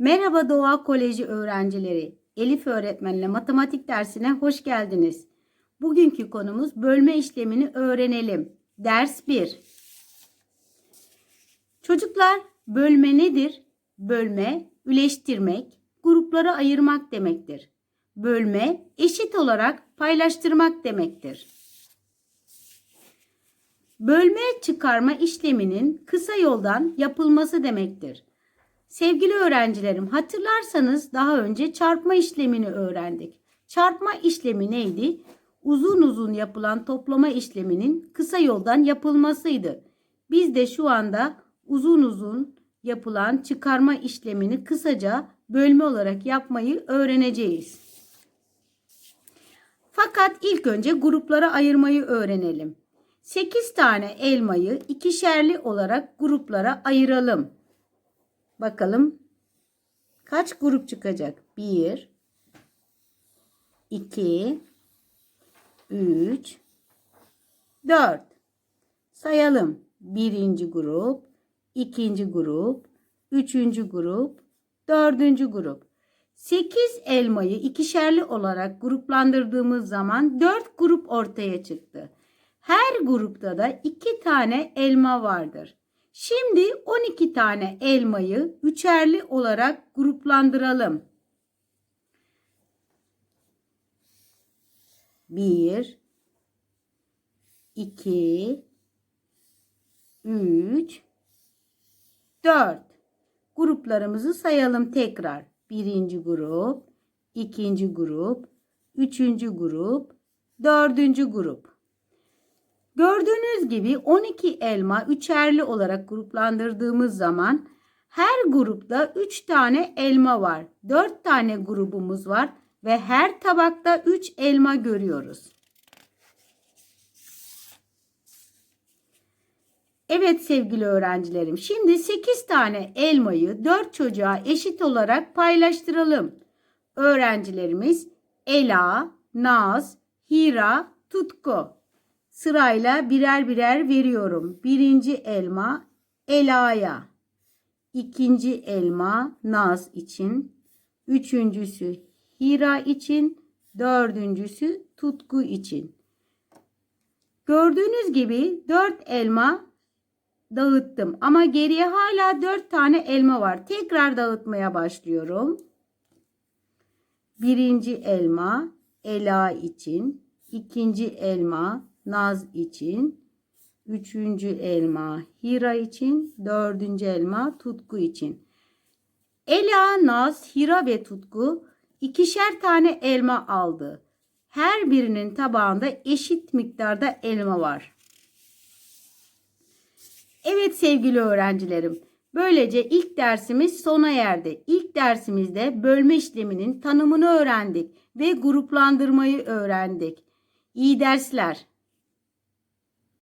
Merhaba Doğa Koleji öğrencileri. Elif öğretmenle matematik dersine hoş geldiniz. Bugünkü konumuz bölme işlemini öğrenelim. Ders 1. Çocuklar, bölme nedir? Bölme, üleştirmek, gruplara ayırmak demektir. Bölme, eşit olarak paylaştırmak demektir. Bölme çıkarma işleminin kısa yoldan yapılması demektir. Sevgili öğrencilerim hatırlarsanız daha önce çarpma işlemini öğrendik. Çarpma işlemi neydi? Uzun uzun yapılan toplama işleminin kısa yoldan yapılmasıydı. Biz de şu anda uzun uzun yapılan çıkarma işlemini kısaca bölme olarak yapmayı öğreneceğiz. Fakat ilk önce gruplara ayırmayı öğrenelim. 8 tane elmayı ikişerli olarak gruplara ayıralım. Bakalım kaç grup çıkacak? 1 2 3 4 Sayalım. Birinci grup, ikinci grup, üçüncü grup, dördüncü grup. 8 elmayı ikişerli olarak gruplandırdığımız zaman 4 grup ortaya çıktı. Her grupta da 2 tane elma vardır. Şimdi 12 tane elmayı üçerli olarak gruplandıralım. 1 2 3 4 Gruplarımızı sayalım tekrar. Birinci grup, ikinci grup, üçüncü grup, dördüncü grup. Gördüğünüz gibi 12 elma üçerli olarak gruplandırdığımız zaman her grupta 3 tane elma var. 4 tane grubumuz var ve her tabakta 3 elma görüyoruz. Evet sevgili öğrencilerim. Şimdi 8 tane elmayı 4 çocuğa eşit olarak paylaştıralım. Öğrencilerimiz Ela, Naz, Hira, Tutku. Sırayla birer birer veriyorum. Birinci elma Ela'ya. İkinci elma Naz için. Üçüncüsü Hira için. Dördüncüsü Tutku için. Gördüğünüz gibi dört elma dağıttım. Ama geriye hala 4 tane elma var. Tekrar dağıtmaya başlıyorum. Birinci elma Ela için. ikinci elma Naz için. Üçüncü elma Hira için. Dördüncü elma Tutku için. Ela, Naz, Hira ve Tutku ikişer tane elma aldı. Her birinin tabağında eşit miktarda elma var. Evet sevgili öğrencilerim. Böylece ilk dersimiz sona erdi. İlk dersimizde bölme işleminin tanımını öğrendik ve gruplandırmayı öğrendik. İyi dersler.